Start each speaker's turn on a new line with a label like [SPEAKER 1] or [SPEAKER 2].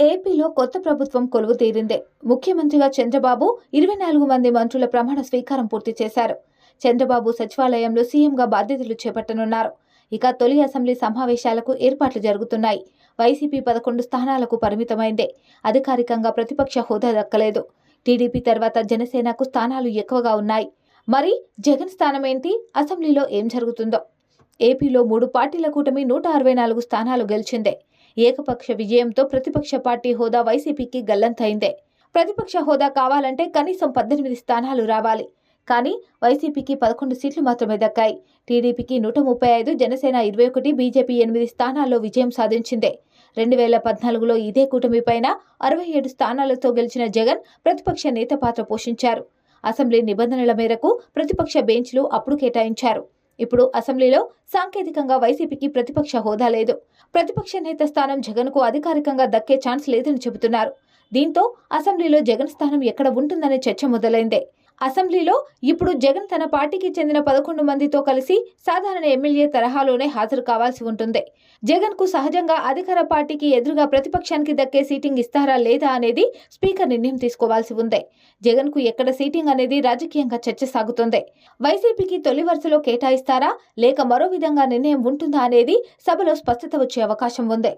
[SPEAKER 1] ఏపీలో కొత్త ప్రభుత్వం కొలువు తీరిందే ముఖ్యమంత్రిగా చంద్రబాబు ఇరవై నాలుగు మంది మంత్రుల ప్రమాణ స్వీకారం పూర్తి చేశారు. చంద్రబాబు సచివాలయంలో సీఎంగా బాధ్యతలు చేపట్టనున్నారు. ఇక తొలి అసెంబ్లీ సమావేశాలకు ఏర్పాట్లు జరుగుతున్నాయి. వైసీపీ పదకొండు స్థానాలకు పరిమితమైందే. అధికారికంగా ప్రతిపక్ష హోదా దక్కలేదు. టీడీపీ తర్వాత జనసేనకు స్థానాలు ఎక్కువగా ఉన్నాయి. మరి జగన్ స్థానం ఏంటి అసెంబ్లీలో ఏం జరుగుతుందో? ఏపీలో మూడు పార్టీల కూటమి నూట అరవై నాలుగు స్థానాలు గెలిచిందే. ఏకపక్ష విజయంతో ప్రతిపక్ష పార్టీ హోదా వైసీపీకి గల్లంతైందే. ప్రతిపక్ష హోదా కావాలంటే కనీసం పద్దెనిమిది స్థానాలు రావాలి. కానీ వైసీపీకి పదకొండు సీట్లు మాత్రమే దక్కాయి. టీడీపీకి నూట ముప్పై ఐదు జనసేన ఇరవై ఒకటి బీజేపీ ఎనిమిది స్థానాల్లో విజయం సాధించిందే. రెండు వేల పద్నాలుగులో ఇదే కూటమిపైన అరవై ఏడు స్థానాలతో గెలిచిన జగన్ ప్రతిపక్ష నేత పాత్ర పోషించారు. అసెంబ్లీ నిబంధనల మేరకు ప్రతిపక్ష బెంచ్లు అప్పుడు కేటాయించారు. ఇప్పుడు అసెంబ్లీలో సాంకేతికంగా వైసీపీకి ప్రతిపక్ష హోదా లేదు. ప్రతిపక్ష నేత స్థానం జగన్కు అధికారికంగా దక్కే ఛాన్స్ లేదని చెబుతున్నారు. దీంతో అసెంబ్లీలో జగన్ స్థానం ఎక్కడ ఉంటుందనే చర్చ మొదలైందే. అసెంబ్లీలో ఇప్పుడు జగన్ తన పార్టీకి చెందిన పదకొండు మందితో కలిసి సాధారణ ఎమ్మెల్యే తరహాలోనే హాజరు కావాల్సి ఉంటుంది. జగన్కు సహజంగా అధికార పార్టీకి ఎదురుగా ప్రతిపక్షానికి దక్కే సీటింగ్ ఇస్తారా లేదా అనేది స్పీకర్ నిర్ణయం తీసుకోవాల్సి ఉంది. జగన్కు ఎక్కడ సీటింగ్ అనేది రాజకీయంగా చర్చ సాగుతుంది. వైసీపీకి తొలి వరుసలో కేటాయిస్తారా? లేక మరో విధంగా నిర్ణయం ఉంటుందా అనేది సభలో స్పష్టత వచ్చే అవకాశం ఉంది.